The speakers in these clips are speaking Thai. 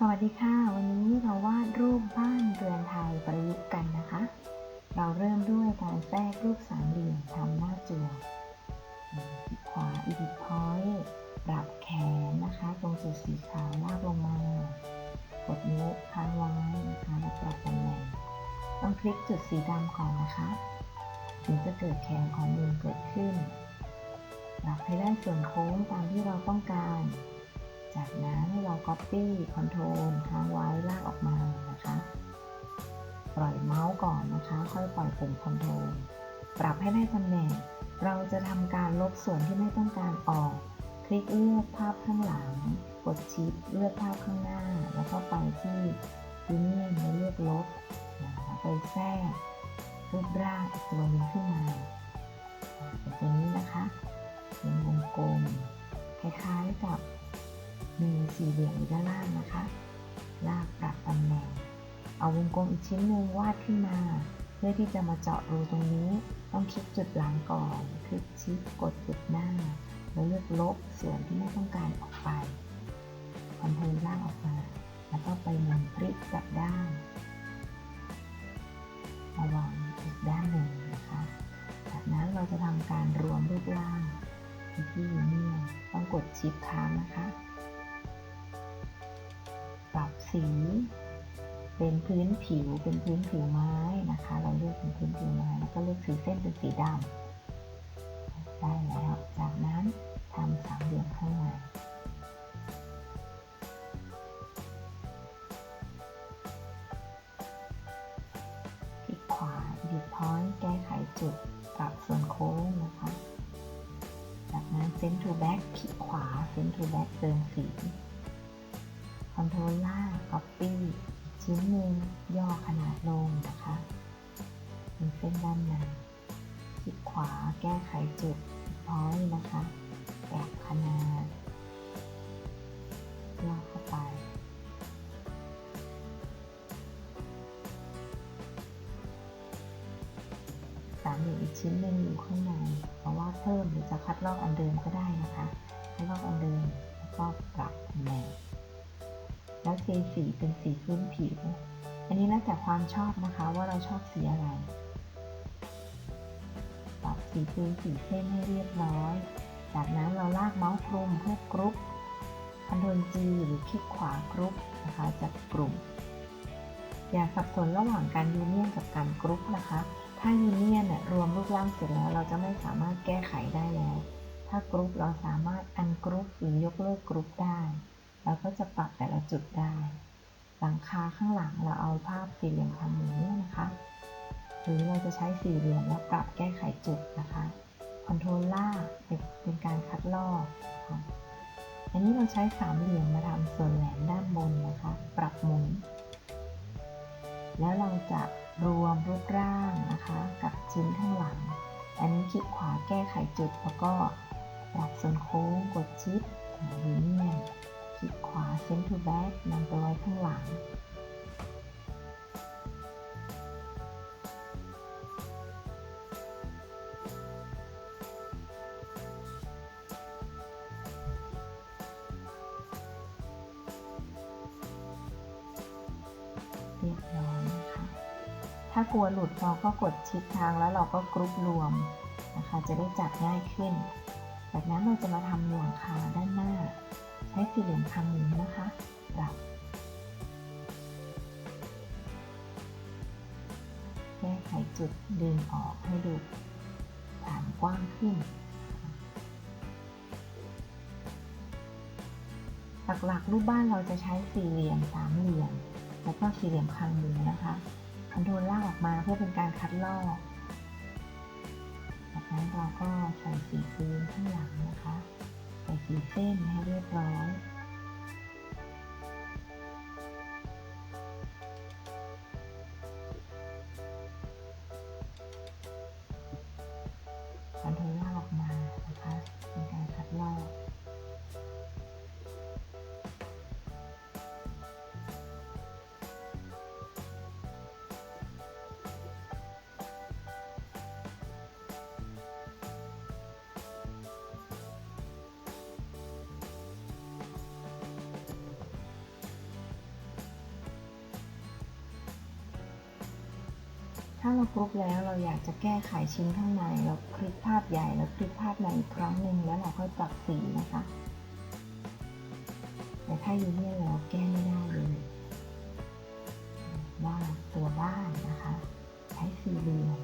สวัสดีค่ะ วันนี้เราวาดรูปบ้านเรือนไทยประยุกต์กันนะคะ เราเริ่มด้วยการแทรกรูปสามเหลี่ยมทำหน้าจั่วขวา edit point ปรับแขนนะคะตรงจุดสีขาวลากลงมากดนิ้วค้างไว้นะคะแล้วปรับตำแหน่งต้องคลิกจุดสีดำก่อนนะคะ ถึงจะเกิดแขนของมุมเกิดขึ้นปรับให้ได้ส่วนโค้งตามที่เราต้องการ จากนั้นเรา Copy Control ค้างไว้ลากออกมานะคะ ปล่อยเมาส์ก่อนนะคะ ค่อยปล่อยปุ่ม Control ปรับให้ได้ตำแหน่ง เราจะทำการลบส่วนที่ไม่ต้องการออก คลิกเลือกภาพข้างหลัง กดชิปเลือกภาพข้างหน้า แล้วก็ไปที่ยูเนียนแล้วเลือกลบไปแทรกรูปร่างอีกตัวนึงขึ้นมาเป็นตัวนี้นะคะเป็นวงกลมคล้ายๆกับ มีสี่เหลี่ยมอยู่ด้านล่างนะคะ ลากปรับตำแหน่ง เอาวงกลมอีกชิ้นหนึ่งวาดขึ้นมา เพื่อที่จะมาเจาะรูตรงนี้ ต้องคลิกจุดหลังก่อน คลิกชิปกดจุดหน้า แล้วเลือกลบส่วนที่ไม่ต้องการออกไปคอนโทรลล่างออกมา แล้วก็ไปหมุนพลิกกลับด้านมาวางอีกด้านหนึ่งนะคะ จากนั้นเราจะทำการรวมรูปร่างที่อยูเนียต้องกดชิปค้างนะคะ สี เป็นพื้นผิวเป็นพื้นผิวไม้นะคะ เราเลือกเป็นพื้นผิวไม้แล้วก็เลือกสีเส้นเป็นสีดำได้แล้วจากนั้นทำสามเหลี่ยมข้างในคลิกขวา edit point แก้ไขจุดปรับส่วนโค้งนะคะจากนั้น send to back คลิกขวา send to back เติมสี Control ล่า ง Copy ชิ้นหนึ่งย่อขนาดลงนะคะเป็นเส้นด้านในคลิกขวาแก้ไขจุด point นะคะปรับขนาดย่อเข้าไปสามเหลี่ยมอีกชิ้นหนึ่งอยู่ข้างในเพราะว่าเพิ่มหรือจะคัดลอกอันเดิมก็ได้นะคะคัดลอกอันเดิมแล้วก็ปรับตำแหน่ง แล้วเทสีเป็นสีพื้นผิว อันนี้แล้วแต่ความชอบนะคะว่าเราชอบสีอะไรปรับสีพื้นสีเส้นให้เรียบร้อย จากนั้นเราลากเมาส์คลุมเพื่อกรุ๊ปคอนโทรล G หรือคลิกขวากรุ๊ปนะคะจัดกลุ่ม อย่าสับสนระหว่างการยูเนียนกับการกรุ๊ปนะคะ ถ้ายูเนียนเนี่ยรวมรูปร่างเสร็จแล้ว เราจะไม่สามารถแก้ไขได้แล้ว ถ้ากรุ๊ปเราสามารถอันกรุ๊ปหรือยกเลิกกรุ๊ปได้ จะปรับแต่ละจุดได้ หลังคาข้างหลังเราเอาภาพสี่เหลี่ยมทำอย่างนี้นะคะ หรือเราจะใช้สี่เหลี่ยมแล้วปรับแก้ไขจุดนะคะคอนโทรลล่าเป็นการคัดลอกนะคะอันนี้เราใช้สามเหลี่ยมมาทำส่วนแหลมด้านบนนะคะ ปรับหมุน แล้วเราจะรวมรูปร่างนะคะ กับชิ้นข้างหลัง อันนี้คลิกขวาแก้ไขจุดแล้วก็ปรับส่วนโค้งกดชิปยูเนีย นคลิกขวา send to back นำไปไว้ข้างหลัง เรียบร้อยนะคะ ถ้ากลัวหลุดเราก็กดชิปทางแล้วเราก็กรุ๊ปรวมนะคะ จะได้จับง่ายขึ้น จากนั้นเราจะมาทำหลังคาด้านหน้า ช้สี่เหลี่ยมคางหมุนนะคะปรับแก้ไขจุดดึงออกให้ดูฐานกว้างขึ้น หลักๆ รูปบ้านเราจะใช้สี่เหลี่ยมสามเหลี่ยม แล้วก็สี่เหลี่ยมคางหมุนนะคะคอนโทรลลากออกมาเพื่อเป็นการคัดลอกจากนั้นเราก็ใส่สีพื้นข้างหลังนะคะ ใส่สีเส้นให้เรียบร้อยคอนโทร ถ้าเรากรุ๊ปแล้วเราอยากจะแก้ไขชิ้นข้างใน เราคลิกภาพใหญ่แล้วคลิกภาพในอีกครั้งหนึ่งแล้วเราค่อยปรับสีนะคะ แต่ถ้าอยูเนียนแล้วแก้ไม่ได้เลยว่าตัวบ้านนะคะ ใช้สีเหลี่ยม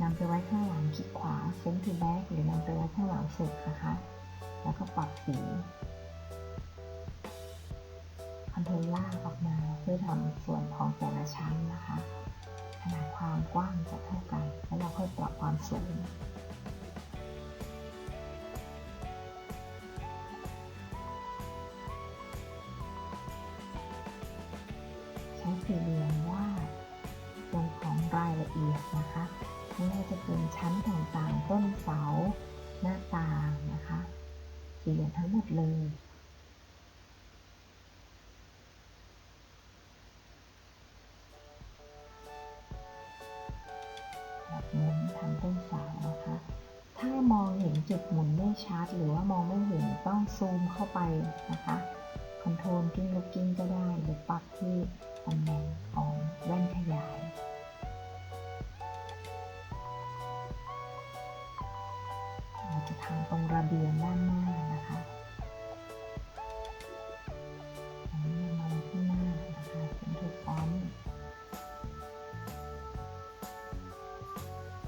นำไปไว้ข้างหลังคลิกขวา send to back หรือนำไปไว้ข้างหลังสุดนะคะ แล้วก็ปรับสี คอนโทรลลากออกมาเพื่อทำส่วนของแต่ละชั้นนะคะ ขนาดความกว้างจะเท่ากัน แล้วเราค่อยปรับความสูงใช้สี่เหลี่ยมวาดส่วนของรายละเอียดนะคะไม่ว่าจะเป็นชั้นต่างๆต้นเสาหน้าต่างนะคะ สี่เหลี่ยมทั้งหมดเลย ชัดหรือว่ามองไม่เห็นต้องซูมเข้าไปนะคะคอนโทรลกิ้งลูกกิ้งก็ได้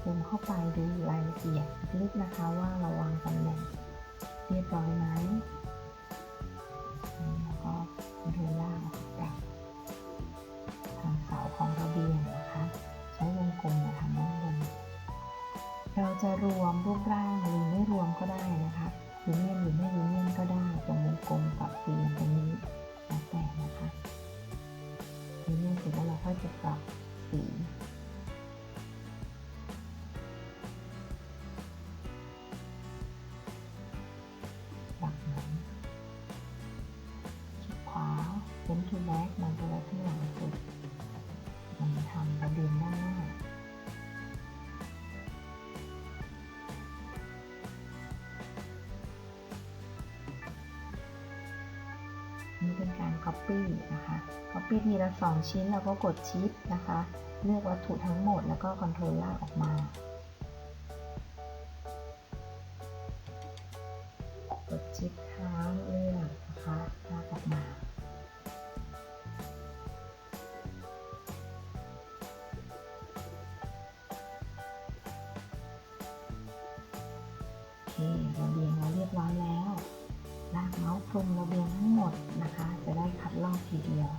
ซูมเข้าไปดูรายละเอียดลึกนะคะว่าเราวางตำแหน่งเรียบร้อยไหม เป็นทูแบ็กมันไปไว้ข้างหลังสุดมันทำระเด้านหน้านี่เป็นการ Copy นะคะ Copy ทีละสองชิ้นเราก็กดชิปนะคะ เลือกวัตถุทั้งหมดแล้วก็คอนโทรลลากออกมา กดชิปค้างเลือกนะคะลากออกมา บียงเราเรียบร้อยแล้วลากเมาส์คลุมระเบียงทั้งหมดนะคะ จะได้คัดลอกทีเดียว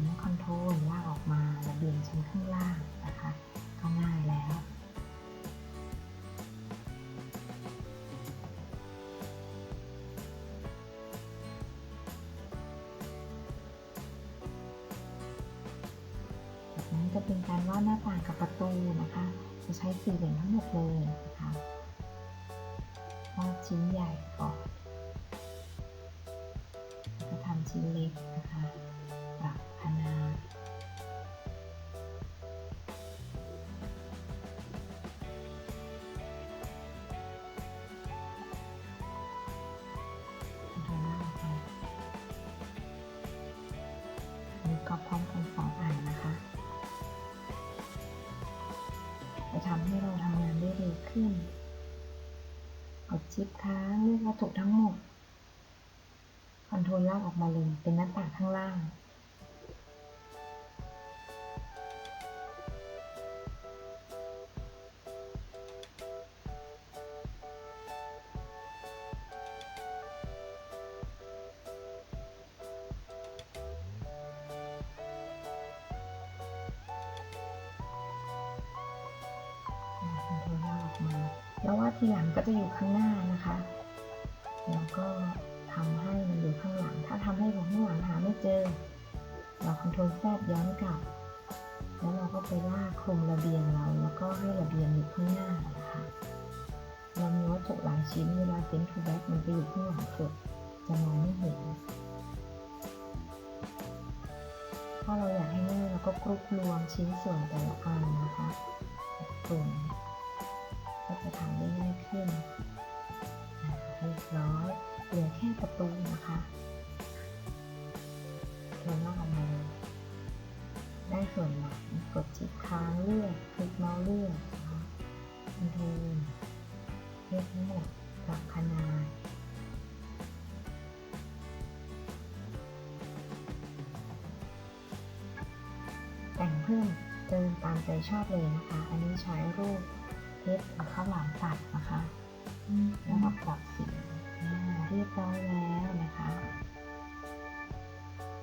แล้วคอนโทรลลากออกมาระเบียงชั้นข้างล่างนะคะ ก็ง่ายแล้วจากนั้นจะเป็นการวาดหน้าต่างกับประตูนะคะ จะใช้สี่เหลี่ยมทั้งหมดเลยนะคะวาดชิ้นใหญ่ จะทำให้เราทำงานได้เร็วขึ้น กดชิปค้างเลือกวัตถุทั้งหมด คอนโทรลลากออกมาเลยเป็นหน้าต่างข้างล่าง อกมา แล้วว่าทีหลังก็จะอยู่ข้างหน้านะคะ แล้วก็ทำให้มันอยู่ข้างหลัง ถ้าทำให้ของข้างหลังหาไม่เจอ เราคอนโทรลแทรกย้อนกลับ แล้วเราก็ไปลากคลุมระเบียงเรา แล้วก็ให้ระเบียงอยู่ข้างหน้านะคะเรามีวัตถุหลายชิ้นเวลาเซ็นทูแบ็กมันไปอยู่ข้างหลังสุดจะมองไม่เห็นถ้าเราอยากให้ง่ายเราก็กรุ๊ปรวมชิ้นส่วนแต่ละอันนะคะกลุ่มก็ จะทำได้ง่ายขึ้นเรียบร้อยเหลือแค่ประตูนะคะเราลอกมาเลยได้ส่วนหลังกดชิดค้างเลือกคลิกเมาส์เลือกนะคะคอนโทรลเลือกทั้งหมดปรับขนาดแต่งเพิ่มเติมตามใจชอบเลยนะคะ อันนี้ใช้รูป เพชรหรือข้าวหลามตัดนะคะแล้วก็ปรับสีอ่าเรียบร้อยแล้วนะคะ